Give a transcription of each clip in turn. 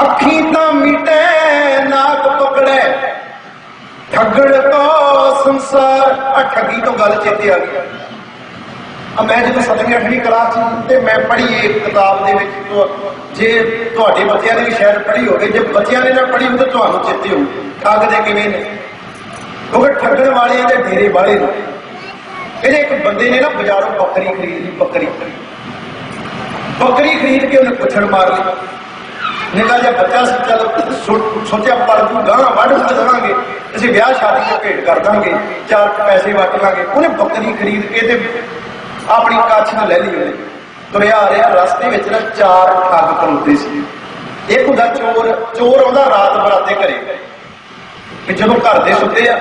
ਅੱਖੀ ਤਾਂ ਮਿਟੇ, ਨਾਕ ਪਕੜੇ। ਠੱਗੜ ਕੋ ਸੰਸਾਰ, ਆ ਠੱਗੀ ਤੋਂ ਗੱਲ ਚੇਤੇ ਆ ਗਈ। ਆ ਮੈਂ ਜਦੋਂ ਸਤਵੀਂ, ਅੱਠਵੀਂ ਕਲਾਸ ਤੇ ਮੈਂ ਪੜ੍ਹੀ ਇਹ ਕਿਤਾਬ ਦੇ ਵਿੱਚ ਜੇ ਤੁਹਾਡੇ ਬੱਚਿਆਂ ਨੇ ਵੀ ਸ਼ਾਇਦ ਪੜ੍ਹੀ ਹੋਵੇ, ਜੇ ਬੱਚਿਆਂ ਨੇ ਨਾ ਪੜ੍ਹੀ ਹੋਵੇ ਤੁਹਾਨੂੰ ਚੇਤੇ ਹੋਊ, ਠੱਗ ਦੇ ਕਿਵੇਂ ਨੇ? ਕਿਉਂਕਿ ਠੱਗਣ ਵਾਲਿਆਂ ਦੇ ਡੇਰੇ ਵਾਲੇ ਨੇ। ਇਹਦੇ ਇੱਕ ਬੰਦੇ ਨੇ ਨਾ ਬਾਜ਼ਾਰੋਂ ਬੱਕਰੀ ਖਰੀਦ ਲਈ, ਬੱਕਰੀ ਬੱਕਰੀ ਖਰੀਦ ਕੇ ਉਹਨੇ ਪੁੱਛਣ ਮਾਰ ਲਈ। ਨਿਕਾ ਜਿਹਾ ਬੱਚਾ ਸੀ, ਚਲ ਸੋਚਿਆ ਪੜ ਤੂੰ ਗਾਂ ਵੱਢ ਦੇਵਾਂਗੇ ਅਸੀਂ ਵਿਆਹ ਸ਼ਾਦੀ ਤੇ ਭੇਟ ਕਰ ਦਾਂਗੇ, ਚਾਰ ਪੈਸੇ ਵਟ ਲਾਂਗੇ। ਉਹਨੇ ਬੱਕਰੀ ਖਰੀਦ ਕੇ ਤੇ ਆਪਣੀ ਕੱਛ ਨਾਲ ਲੈ ਲਈ ਉਹਨੇ। ਤੁਰਿਆ ਆ ਰਿਹਾ, ਰਸਤੇ ਵਿੱਚ ਨਾ ਚਾਰ ਠੱਗ ਖਲੋਤੇ ਸੀ। ਇੱਕ ਹੁੰਦਾ ਚੋਰ ਚੋਰ ਆਉਂਦਾ ਰਾਤ ਬਰਾਤੇ ਘਰੇ। ਕਿ ਜਦੋਂ ਘਰ ਦੇ ਸੁੱਤੇ ਆ,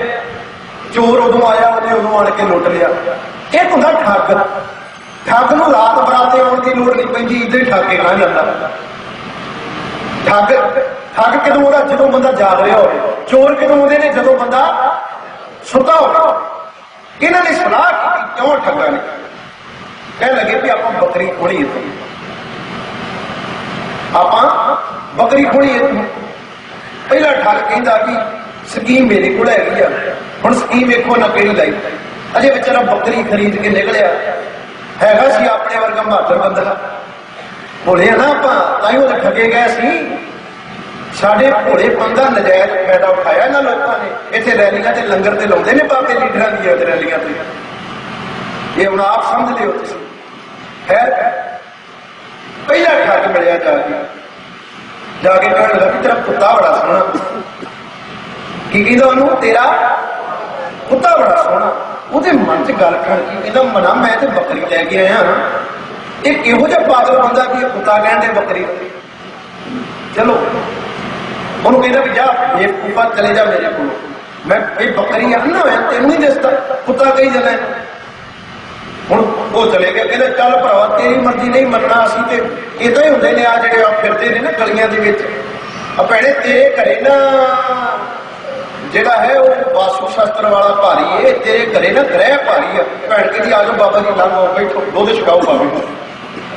ਚੋਰ ਉਦੋਂ ਆਇਆ, ਉਹਨੇ ਉਦੋਂ ਆਣ ਕੇ ਲੁੱਟ ਲਿਆ। ਇੱਕ ਹੁੰਦਾ ਠੱਗ। ਠੱਗ ਨੂੰ ਰਾਤ ਬਰਾਤੇ ਆਉਣ ਦੀ ਲੋੜ ਨਹੀਂ ਪੈਂਦੀ ਇੱਦਾਂ ਹੀ ਠੱਗ ਕੇ ਨਾ ਜਾਂਦਾ। ਠੱਗ ਠੱਗ ਕਦੋਂ ਉਹਦਾ ਜਦੋਂ ਬੰਦਾ ਜਾਗ ਰਿਹਾ ਹੋਵੇ। ਚੋਰ ਕਦੋਂ ਆਉਂਦੇ ਨੇ? ਜਦੋਂ ਬੰਦਾ ਸੁੱਤਾ ਹੋਵੇ। ਇਹਨਾਂ ਨੇ ਸਲਾਹ ਕੀਤੀ, ਕਿਉਂ ਠੱਗਾਂ ਨੇ? ਕਹਿ ਲੱਗੇ ਵੀ ਆਪਾਂ ਬੱਕਰੀ ਖੋਣੀ ਇੱਥੇ। ਆਪਾਂ ਬੱਕਰੀ ਖੋਣੀ ਇੱਥੇ। ਪਹਿਲਾ ਠੱਗ ਕਹਿੰਦਾ ਵੀ ਸਕੀਮ ਮੇਰੇ ਕੋਲ ਹੈਗੀ ਆ। ਹੁਣ ਸਕੀਮ ਵੇਖੋ ਨਾ ਕਿਹੜੀ ਲਾਈ। ਅਜੇ ਵਿਚਾਰਾ ਬੱਕਰੀ ਖਰੀਦ ਕੇ ਨਿਕਲਿਆ। ਹੈਗਾ ਸੀ ਆਪਣੇ ਵਰਗਾ ਮਾਤਰ ਬੰਦਾ। ਭੋਲੇ ਆ ਨਾ ਆਪਾਂ, ਤਾਂ ਹੀ ਉਹ ਠੱਗੇ ਗਏ ਸੀ। ਸਾਡੇ ਭੋਲੇ ਪੰਦਾ ਨਜਾਇਜ਼ ਫਾਇਦਾ ਉਠਾਇਆ ਇਹਨਾਂ ਲੋਕਾਂ ਨੇ। ਇੱਥੇ ਰੈਲੀਆਂ ਤੇ ਲੰਗਰ ਤੇ ਲਾਉਂਦੇ ਨੇ ਬਾਬੇ ਲੀਡਰਾਂ ਦੀਆਂ ਰੈਲੀਆਂ ਤੇ। ਇਹ ਹੁਣ ਆਪ ਸਮਝ ਲਿਓ ਤੁਸੀਂ। ਖੈਰ, ਪਹਿਲਾ ਠੱਗ ਮਿਲਿਆ ਜਾ ਕੇ। ਜਾ ਕੇ ਕਹਿਣ ਲੱਗਾ ਤੇਰਾ ਕੁੱਤਾ ਬੜਾ ਸੋਹਣਾ। ਕੀ ਕਹਿੰਦਾ ਉਹਨੂੰ? ਤੇਰਾ ਕੁੱਤਾ ਬੜਾ ਸੋਹਣਾ। ਉਹਦੇ ਮਨ 'ਚ ਗੱਲ ਖੜ ਗਈ ਕਹਿੰਦਾ, ਮਨਾ, ਮੈਂ ਤੇ ਬੱਕਰੀ ਲੈ ਕੇ ਆਇਆ ਇਹ ਕਿਹੋ ਜਿਹਾ ਪਾਗਲ ਬੰਦਾ ਕਿ ਇਹ ਕੁੱਤਾ ਕਹਿੰਦੇ ਬੱਕਰੀ? ਚਲੋ ਉਹਨੂੰ ਕਹਿੰਦਾ ਵੀ ਜਾ ਬੇਵਕੂਫਾ ਚਲੇ ਜਾ ਮੇਰੇ ਕੋਲ। ਮੈਂ ਇਹ ਬੱਕਰੀ ਆ ਨਾ ਹੋਇਆ, ਤੈਨੂੰ ਨਹੀਂ ਦਿਸਦਾ, ਕੁੱਤਾ ਕਹੀ ਜਾਂਦਾ। ਹੁਣ ਉਹ ਚਲੇ ਗਿਆ, ਕਹਿੰਦਾ ਚੱਲ ਭਰਾਵਾ, ਤੇਰੀ ਮਰਜ਼ੀ, ਨਹੀਂ ਮੰਨਣਾ ਅਸੀਂ ਤੇ ਇਦਾਂ ਹੀ ਹੁੰਦੇ ਨੇ ਆ ਜਿਹੜੇ ਆ ਫਿਰਦੇ ਨੇ ਨਾ ਗਲੀਆਂ ਦੇ ਵਿੱਚ। ਆ ਭੈਣੇ, ਤੇਰੇ ਘਰੇ ਨਾ ਜਿਹੜਾ ਹੈ ਉਹ ਵਾਸੂ ਸ਼ਾਸਤਰ ਵਾਲਾ ਭਾਰੀ ਏ, ਤੇਰੇ ਘਰੇ ਨਾ ਗ੍ਰਹਿ ਭਾਰੀ ਆ। ਭੈਣ ਕਹਿੰਦੀ, ਆ ਜਾਓ ਬਾਬਾ ਜੀ ਨਾਲ ਆਓ, ਬੈਠੋ ਦੁੱਧ ਛਕਾਓ ਬਾਬੇ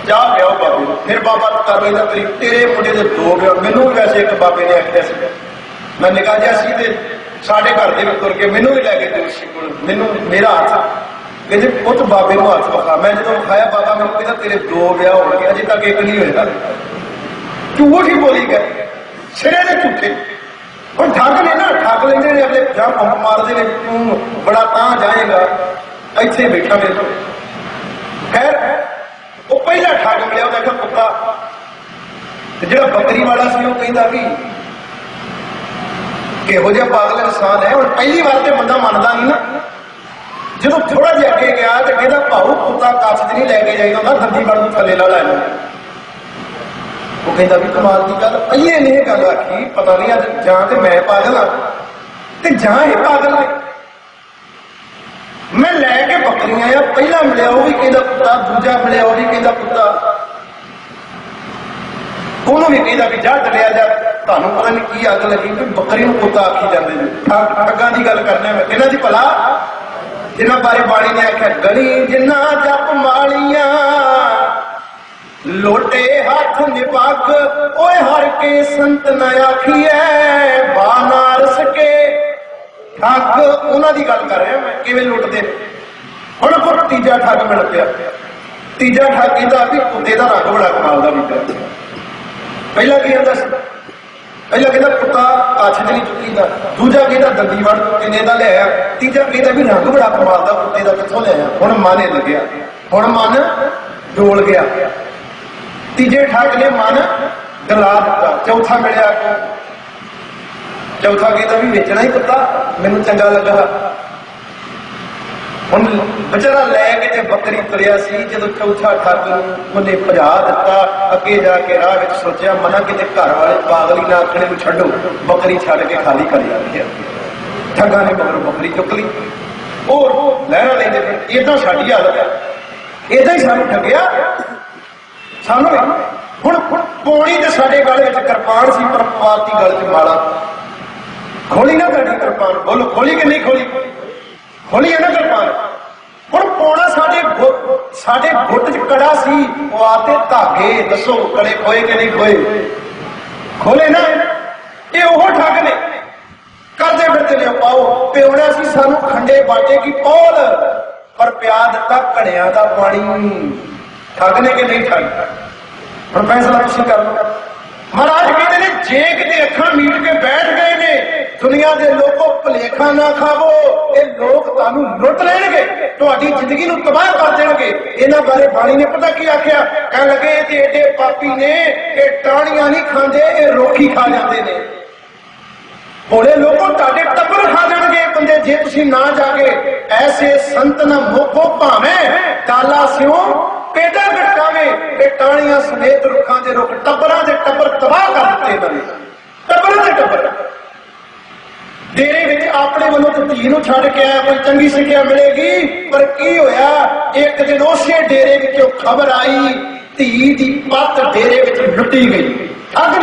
ਨੂੰ ਚਾਹ ਪਿਆਓ ਬਾਬੇ ਨੂੰ। ਫਿਰ ਬਾਬਾ ਕਰ ਲੈਂਦਾ ਤੇਰੀ ਤੇਰੇ ਮੁੰਡੇ ਦੇ ਦੋ ਵਿਆਹ ਮੈਨੂੰ ਵੀ ਵੈਸੇ ਇੱਕ ਬਾਬੇ ਨੇ ਆਖਿਆ ਸੀ। ਮੈਂ ਨਿਕਾ ਜਿਹਾ ਸੀ ਤੇ ਸਾਡੇ ਘਰ ਦੇ ਵਿੱਚ ਤੁਰ ਕੇ ਮੈਨੂੰ ਵੀ ਲੈ ਕੇ ਤੇ ਸੀ ਕੋਲ। ਮੈਨੂੰ, ਮੇਰਾ ਹੱਥ ਕਹਿੰਦੇ ਪੁੱਤ ਬਾਬੇ ਨੂੰ ਹੱਥ ਵਖਾ। ਮੈਂ ਜਦੋਂ ਵਿਖਾਇਆ ਬਾਬਾ, ਮੈਨੂੰ ਕਹਿੰਦਾ ਤੇਰੇ ਦੋ ਵਿਆਹ ਹੋਣਗੇ ਅਜੇ ਤੱਕ ਇੱਕ ਨਹੀਂ ਹੋਇਆ। ਝੂਠ ਹੀ ਬੋਲੀ ਗਏ ਸਿਰੇ ਦੇ ਝੂਠੇ। ਹੁਣ ਠੱਗ ਨੇ ਨਾ, ਠੱਗ ਲੈਂਦੇ ਨੇ ਅਗਲੇ। ਜਾਂ ਪੰਪ ਮਾਰਦੇ ਨੇ। ਤੂੰ ਬੜਾ ਤਾਂ ਜਾਏਗਾ। ਇੱਥੇ ਬੈਠਾ ਮੇਰੇ ਖੈਰ ਉਹ ਪਹਿਲਾ ਠੱਗ ਮਿਲਿਆ, ਉਹਦਾ ਇੱਕ ਕੁੱਤਾ। ਤੇ ਜਿਹੜਾ ਬੱਕਰੀ ਵਾਲਾ ਸੀ, ਉਹ ਕਹਿੰਦਾ ਵੀ ਕਿਹੋ ਜਿਹਾ ਪਾਗਲ ਇਨਸਾਨ ਹੈ, ਹੁਣ ਪਹਿਲੀ ਵਾਰ ਤੇ ਬੰਦਾ ਮੰਨਦਾ ਨਹੀਂ ਨਾ। ਜਦੋਂ ਥੋੜਾ ਜਿਹਾ ਅੱਗੇ ਗਿਆ, ਤੇ ਕਹਿੰਦਾ ਭਾਉ, ਕੁੱਤਾ ਕੱਛ 'ਚ ਨਹੀਂ ਲੈ ਕੇ ਜਾਈਦਾ ਹੁੰਦਾ ਦੰਦੀ ਵੜ ਨੂੰ ਥੱਲੇ ਲਾ ਲੈਣਾ। ਉਹ ਕਹਿੰਦਾ ਵੀ ਕਮਾਲ ਦੀ ਗੱਲ, ਪਹਿਲੇ ਨੇ ਇਹ ਗੱਲ ਆਖੀ, ਪਤਾ ਨਹੀਂ ਅੱਜ ਜਾਂ ਤੇ ਮੈਂ ਪਾਗਲ ਆ ਤੇ ਜਾਂ ਇਹ ਪਾਗਲ ਨੇ। ਮੈਂ ਲੈ ਕੇ ਬੱਕਰੀਆਂ ਆ, ਪਹਿਲਾ ਮਿਲਿਆ ਉਹ ਵੀ ਕਿਹਦਾ ਪੁੱਤਾ, ਦੂਜਾ ਮਿਲਿਆ ਉਹ ਵੀ ਕਿਹਦਾ ਪੁੱਤਾ। ਉਹਨੂੰ ਵੀ ਕਹਿੰਦਾ ਵੀ ਜਾ ਡਰਿਆ ਜਾ, ਤੁਹਾਨੂੰ ਪਤਾ ਨਹੀਂ ਕੀ ਅੱਗ ਲੱਗੀ ਕਿ ਬੱਕਰੀ ਨੂੰ ਕੁੱਤਾ ਆਖੀ ਜਾਂਦੇ ਨੇ। ਠੱਗ- ਠੱਗਾਂ ਦੀ ਗੱਲ ਕਰਨੇ ਮੈਂ। ਇਹਨਾਂ ਦੀ ਭਲਾ, ਜਿਨ੍ਹਾਂ ਬਾਰੇ ਬਾਣੀ ਨੇ ਆਖਿਆ, ਗਲੀ ਜਿੰਨਾ ਜਪ ਮਾਲੀਆਂ, ਲੋਟੇ ਹੱਥ ਨਿਪੱਗ ਓਏ ਹਰ ਕੇ ਸੰਤ ਨ ਆਖੀਐ। ਬਾਨਾਰਸ ਠੱਗ, ਉਹਨਾਂ ਦੀ ਗੱਲ ਕਰ ਰਿਹਾ ਮੈਂ, ਕਿਵੇਂ ਲੁੱਟਦੇ? ਹੁਣ ਕੋ ਤੀਜਾ ਠੱਗ ਮਿਲ ਪਿਆ। ਤੀਜਾ ਠੱਗ ਇਹਦਾ ਵੀ ਕੁੱਤੇ ਦਾ ਰੰਗ ਬੜਾ ਕਮਾਲ ਦਾ ਨਿਕਲਿਆ ਪਹਿਲਾ ਕੀ ਹੁੰਦਾ ਸੀ? ਪਹਿਲਾ ਕਹਿੰਦਾ ਕੁੱਤਾ ਕੱਛ ਨਹੀਂ ਚੁੱਕੀਦਾ। ਦੂਜਾ ਕਹਿੰਦਾ ਦੰਦੀ ਵੜ ਕਿੰਨੇ ਦਾ ਲਿਆਇਆ ਤੀਜਾ ਕਹਿੰਦਾ ਵੀ ਰੰਗ ਬੜਾ ਕਮਾਲ ਦਾ, ਕੁੱਤੇ ਦਾ ਕਿੱਥੋਂ ਲਿਆਇਆ ਹੁਣ ਮਨ ਹਿੱਲ ਗਿਆ। ਹੁਣ ਮਨ ਡੋਲ ਗਿਆ। ਤੀਜੇ ਠੱਗ ਨੇ ਮਨ ਡਲਾ ਦਿੱਤਾ। ਚੌਥਾ ਮਿਲਿਆ। ਚੌਥਾ ਕਹਿੰਦਾ ਵੀ ਵੇਚਣਾ ਹੀ ਕੁੱਤਾ, ਮੈਨੂੰ ਚੰਗਾ ਲੱਗਾ। ਹੁਣ ਵਿਚਾਰਾ ਲੈ ਕੇ ਤੇ ਬੱਕਰੀ ਤੁਰਿਆ ਸੀ, ਜਦੋਂ ਚੌਥਾ ਠੱਗ ਉਹਨੇ ਭਜਾ ਦਿੱਤਾ। ਅੱਗੇ ਜਾ ਕੇ ਰਾਹ ਵਿੱਚ ਸੋਚਿਆ, ਮਨਾ ਕਿਤੇ ਘਰ ਵਾਲੇ ਪਾਗਲੀ ਨਾ ਆਖਣੇ ਨੂੰ ਛੱਡੋ, ਬੱਕਰੀ ਛੱਡ ਕੇ ਖਾਲੀ ਕਰ ਜਾਂਦੀ ਠੱਗਾਂ ਨੇ ਮਗਰੋਂ ਬੱਕਰੀ ਚੁੱਕ ਲਈ। ਹੋਰ ਲਹਿਰਾ ਲੈਂਦੇ ਫਿਰ ਇਦਾਂ ਸਾਡੀ ਹਾਲਤ ਹੈ ਇਦਾਂ ਹੀ ਸਾਨੂੰ ਠੱਗਿਆ। ਸਾਨੂੰ ਹੁਣ ਪੌਣੀ ਤੇ ਸਾਡੇ ਗਲ ਵਿੱਚ ਕਿਰਪਾਨ ਸੀ, ਪਰ ਪਾਤੀ ਗਲ 'ਚ ਮਾਲਾ ਖੋਲੀ ਨਾ ਤੁਹਾਡੀ ਕਿਰਪਾਨ। ਬੋਲੋ, ਖੋਲੀ ਕਿ ਨਹੀਂ ਖੋਲੀ? ਖੋਲੀ ਹੈ ਨਾ ਕਿਰਪਾਨ। ਹੁਣ ਪੌਣਾ ਸਾਡੇ ਸਾਡੇ ਗੁੱਟ 'ਚ ਕੜਾ ਸੀ ਪਵਾਤੇ ਧਾਗੇ ਦੱਸੋ, ਕੜੇ ਖੋਏ ਕਿ ਨਹੀਂ ਖੋਏ? ਖੋਲੇ ਨਾ। ਇਹ ਉਹ ਠੱਗ ਨੇ। ਕਰਦੇ ਫਿਰਦੇ ਨੇ ਪਾਓ ਪਿਉਣਾ ਸੀ, ਸਾਨੂੰ ਖੰਡੇ ਬਾਟੇ ਕੀ ਪੌਲ, ਪਰ ਪਿਆ ਦਿੱਤਾ ਘੜਿਆਂ ਦਾ ਪਾਣੀ। ਠੱਗ ਨੇ ਕਿ ਨਹੀਂ ਠੱਗ? ਹੁਣ ਫੈਸਲਾ ਤੁਸੀਂ ਕਰ। ਲਓ ਮਹਾਰਾਜ ਕਹਿੰਦੇ ਨੇ, ਜੇ ਕਿਤੇ ਅੱਖਾਂ ਮੀਟ ਕੇ ਬੈਠ ਗਏ ਨੇ ਦੁਨੀਆ ਦੇ ਲੋਕੋ ਭਲੇਖਾ ਨਾ ਖਾਵੋ। ਇਹ ਲੋਕ ਤੁਹਾਨੂੰ ਲੁੱਟ ਲੈਣਗੇ। ਤੁਹਾਡੀ ਜ਼ਿੰਦਗੀ ਨੂੰ ਤਬਾਹ ਕਰ ਦੇਣਗੇ। ਇਹਨਾਂ ਬਾਰੇ ਬਾਣੀ ਨੇ ਪਤਾ ਕੀ ਆਖਿਆ? ਕਹਿਣ ਲੱਗੇ ਇਹ ਤੇ ਏਡੇ ਪਾਪੀ ਨੇ, ਇਹ ਟਾਣੀਆਂ ਨਹੀਂ ਖਾਂਦੇ, ਇਹ ਰੋਖੀ ਖਾ ਜਾਂਦੇ ਨੇ। ਭੋਲੇ ਲੋਕੋ, ਤੁਹਾਡੇ ਟੱਬਰ ਖਾ ਜਾਣਗੇ ਬੰਦੇ, ਜੇ ਤੁਸੀਂ ਨਾ ਜਾਗੇ, ਐਸੇ ਸੰਤ ਨਾ ਮੋਖੋ ਭਾਵੇਂ। ਦਾਲਾ ਸਿਓ ਪੇਡਾ ਘਟਾਵੇ ਇਹ ਟਾਣੀਆਂ ਸਮੇਤ ਰੁੱਖਾਂ ਦੇ ਰੁੱਖ, ਟੱਬਰਾਂ ਦੇ ਟੱਬਰ ਤਬਾਹ ਕਰ ਦਿੱਤੇ ਇਹਨਾਂ ਨੇ। ਟੱਬਰਾਂ ਦੇ ਟੱਬਰ। ਡੇਰੇ ਵਿੱਚ ਆਪਣੇ ਵੱਲੋਂ ਤੇ ਧੀ ਨੂੰ ਛੱਡ ਕੇ ਆਇਆ, ਕੋਈ ਚੰਗੀ ਸਿੱਖਿਆ ਮਿਲੇਗੀ? ਪਰ ਕੀ ਹੋਇਆ? ਇੱਕ ਦਿਨ ਉਸੇ ਡੇਰੇ ਵਿੱਚੋਂ ਖਬਰ ਆਈ, ਧੀ ਦੀ ਪੱਤ ਡੇਰੇ ਵਿੱਚ ਲੁੱਟੀ ਗਈ। ਠੱਗ